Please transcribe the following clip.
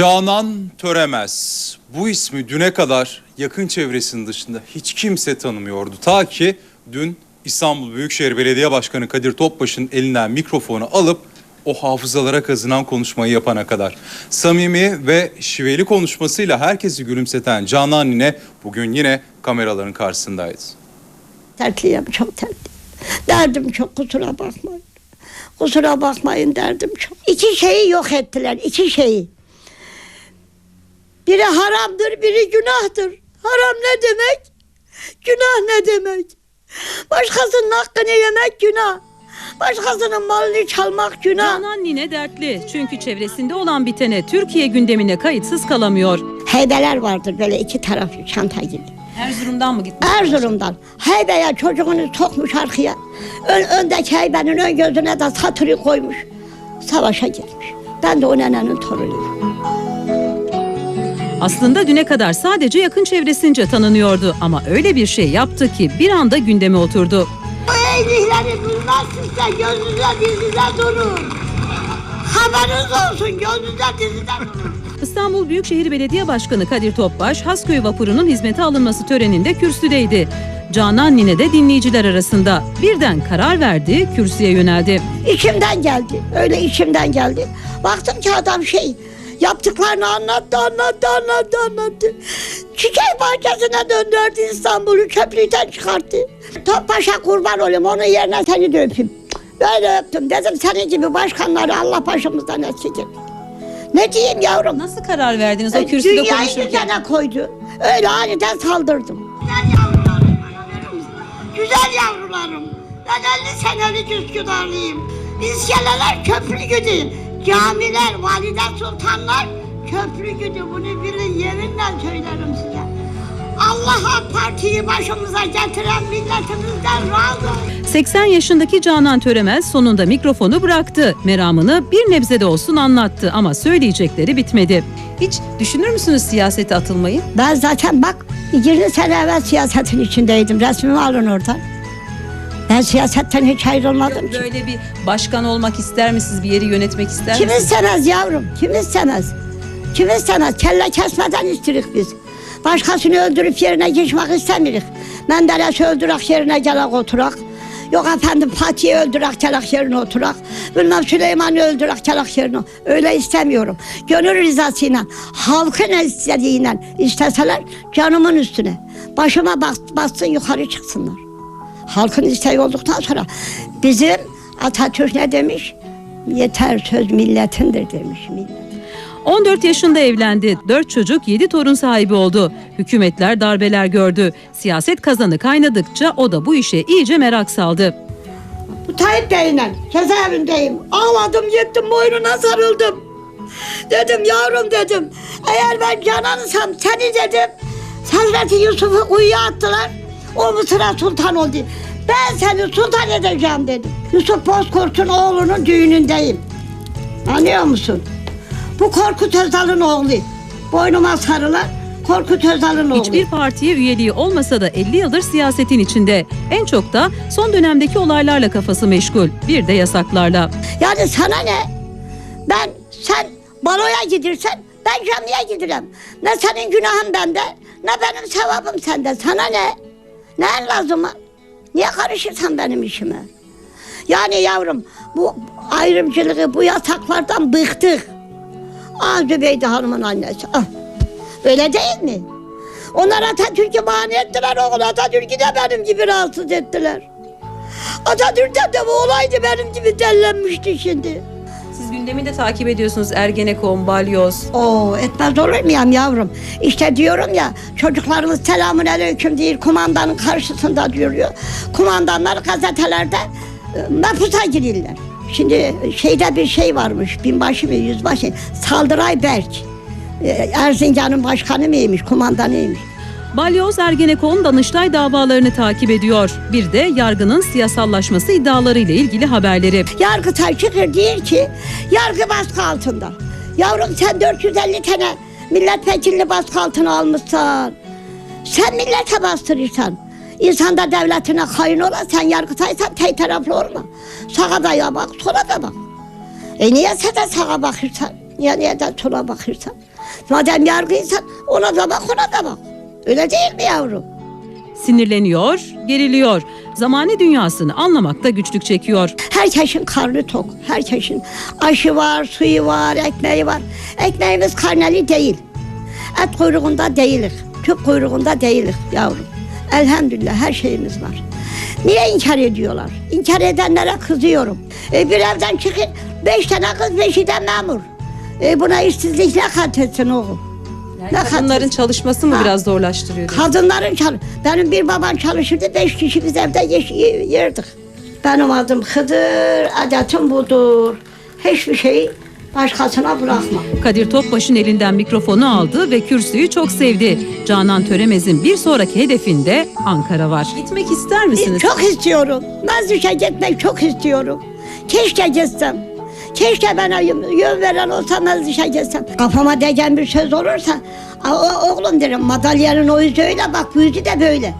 Canan Töremez. Bu ismi düne kadar yakın çevresinin dışında hiç kimse tanımıyordu. Ta ki dün İstanbul Büyükşehir Belediye Başkanı Kadir Topbaş'ın elinden mikrofonu alıp o hafızalara kazınan konuşmayı yapana kadar. Samimi ve şiveli konuşmasıyla herkesi gülümseten Canan Nine bugün yine kameraların karşısındaydı. Dertliyim çok dertliyim. Derdim çok kusura bakmayın. Kusura bakmayın derdim çok. İki şeyi yok ettiler iki şeyi. Biri haramdır biri günahtır. Haram ne demek? Günah ne demek? Başkasının hakkını yemek günah. Başkasının malını çalmak günah. Canan Nine dertli çünkü çevresinde olan bitene Türkiye gündemine kayıtsız kalamıyor. Heybeler vardır böyle iki taraflı çanta gibi. Erzurum'dan mı gitmiş? Erzurum'dan heybeye çocuğunu sokmuş arkaya. Ön, öndeki heybenin ön gözüne de satırı koymuş. Savaşa gitmiş. Ben de o nenenin torunuyum. Aslında düne kadar sadece yakın çevresince tanınıyordu ama öyle bir şey yaptı ki bir anda gündeme oturdu. Bu eğrileri durmaz sizde gözünüze dizide durun. Haberiniz olsun gözünüze dizide durun. İstanbul Büyükşehir Belediye Başkanı Kadir Topbaş, Hasköy vapurunun hizmete alınması töreninde kürsüdeydi. Canan Nine de dinleyiciler arasında. Birden karar verdi, kürsüye yöneldi. İçimden geldi. Öyle içimden geldi. Baktım ki adam şey yaptıklarını anlattı, anlattı, anlattı, anlattı. Çiçek bahçesine döndürdü İstanbul'u çöplükten çıkarttı. Topbaş'a kurban olayım onun yerine seni de öpeyim. Böyle öptüm dedim senin gibi başkanları Allah başımızdan eksik et. Ne diyeyim yavrum? Nasıl karar verdiniz o kürsüde Dünyayı konuşurken? düzene koydu. Öyle aniden saldırdım. Güzel yavrularım bana verir misin? Güzel yavrularım. Ben 50 senelik Üsküdarlıyım. İskeleler köprü güdü. Camiler, valide sultanlar köprü güdü. Bunu bir yerinden söylerim size. Allah AK Parti'yi başımıza getiren milletimizden razı olsun. 80 yaşındaki Canan Töremez sonunda mikrofonu bıraktı. Meramını bir nebze de olsun anlattı ama söyleyecekleri bitmedi. Hiç düşünür müsünüz siyasete atılmayı? Ben zaten bak 20 sene evvel siyasetin içindeydim. Resmimi alın oradan. Ben siyasetten hiç ayrılmadım ki. Böyle bir başkan olmak ister misiniz? Bir yeri yönetmek ister Kim misiniz? istemez yavrum? Kim istemez? Kim istemez? Kelle kesmeden istirik biz. Başkasını öldürüp yerine geçmek istemirik. Menderes'i öldürek yerine gelek oturak. Yok efendim Fatih'i öldürek gelek yerine oturak. Bilmem Süleyman'ı öldürek gelek yerine. Öyle istemiyorum. Gönül rızasıyla, halkın istediğiyle isteseler canımın üstüne. Başıma bas, bassın yukarı çıksınlar. Halkın isteği olduktan sonra bizim Atatürk ne demiş? Yeter söz milletindir demiş millet. 14 yaşında evlendi. 4 çocuk 7 torun sahibi oldu. Hükümetler darbeler gördü. Siyaset kazanı kaynadıkça o da bu işe iyice merak saldı. Bu Tayyip Bey'le cezaevindeyim. Ağladım gittim boynuna sarıldım. Dedim yavrum dedim. Eğer ben cananısam seni dedim. Hazreti Yusuf'u kuyuya attılar. O Mısır'a sultan oldu. Ben seni sultan edeceğim dedim. Yusuf Bozkurt'un oğlunun düğünündeyim. Anlıyor musun? Bu Korkut Özal'ın oğlu. Boynuma sarılan Korkut Özal'ın oğlu. Hiçbir partiye üyeliği olmasa da 50 yıldır siyasetin içinde. En çok da son dönemdeki olaylarla kafası meşgul. Bir de yasaklarla. Yani sana ne? Ben sen baloya gidersen ben camiye giderim. Ne senin günahın bende ne benim sevabım sende. Sana ne? Ne lazım? Niye karışırsan benim işime? Yani yavrum bu ayrımcılığı bu yasaklardan bıktık. Ah Zübeyde Hanım'ın annesi. Ah. Öyle değil mi? Onlar Atatürk'ü mani ettiler oğul Atatürk'ü de benim gibi rahatsız ettiler. Atatürk'ten de bu olaydı benim gibi dellenmişti şimdi. Siz gündemi de takip ediyorsunuz. Ergenekon, Balyoz. Oo etmez olur muyum yavrum? İşte diyorum ya çocuklarımız selamun aleyküm değil kumandanın karşısında duruyor. Kumandanlar gazetelerde e, mahpusa girirler. Şimdi şeyde bir şey varmış binbaşı mı yüzbaşı Saldıray Berk. E, Erzincan'ın başkanı mıymış kumandanıymış. Balyoz Ergenekon Danıştay davalarını takip ediyor. Bir de yargının siyasallaşması iddiaları ile ilgili haberleri. Yargıtay çıkır değil ki yargı baskı altında. Yavrum sen 450 tane milletvekilini baskı altına almışsın. Sen millete bastırırsan. İnsan da devletine kayın ola sen yargıtaysan tek taraflı olma. Sağa da ya bak sola da bak. E niye sen de sağa bakırsan? Niye neden sola bakırsan? Madem yargıysan ona da bak ona da bak. Öyle değil mi yavrum? Sinirleniyor, geriliyor. Zamani dünyasını anlamakta güçlük çekiyor. Herkesin karnı tok. Herkesin aşı var, suyu var, ekmeği var. Ekmeğimiz karneli değil. Et kuyruğunda değiliz. Tüp kuyruğunda değiliz yavrum. Elhamdülillah her şeyimiz var. Niye inkar ediyorlar? İnkar edenlere kızıyorum. E, bir evden çıkın, beş tane kız, beşi de memur. E, buna işsizlik ne kat etsin oğlum? Ne kat Kadınların çalışması mı biraz zorlaştırıyor? diyorsun? Kadınların çal Benim bir babam çalışırdı, beş kişi biz evde yeş- y- yerdik. Benim adım Hıdır, adetim budur. Hiçbir şeyi başkasına bırakma. Kadir Topbaş'ın elinden mikrofonu aldı ve kürsüyü çok sevdi. Canan Töremez'in bir sonraki hedefinde Ankara var. Gitmek ister misiniz? Çok istiyorum. Mezrişe gitmek çok istiyorum. Keşke gitsem. Keşke bana yön veren olsa mezrişe gitsem. Kafama değen bir söz olursa, "Aa, oğlum derim madalyanın o yüzü öyle bak bu yüzü de böyle.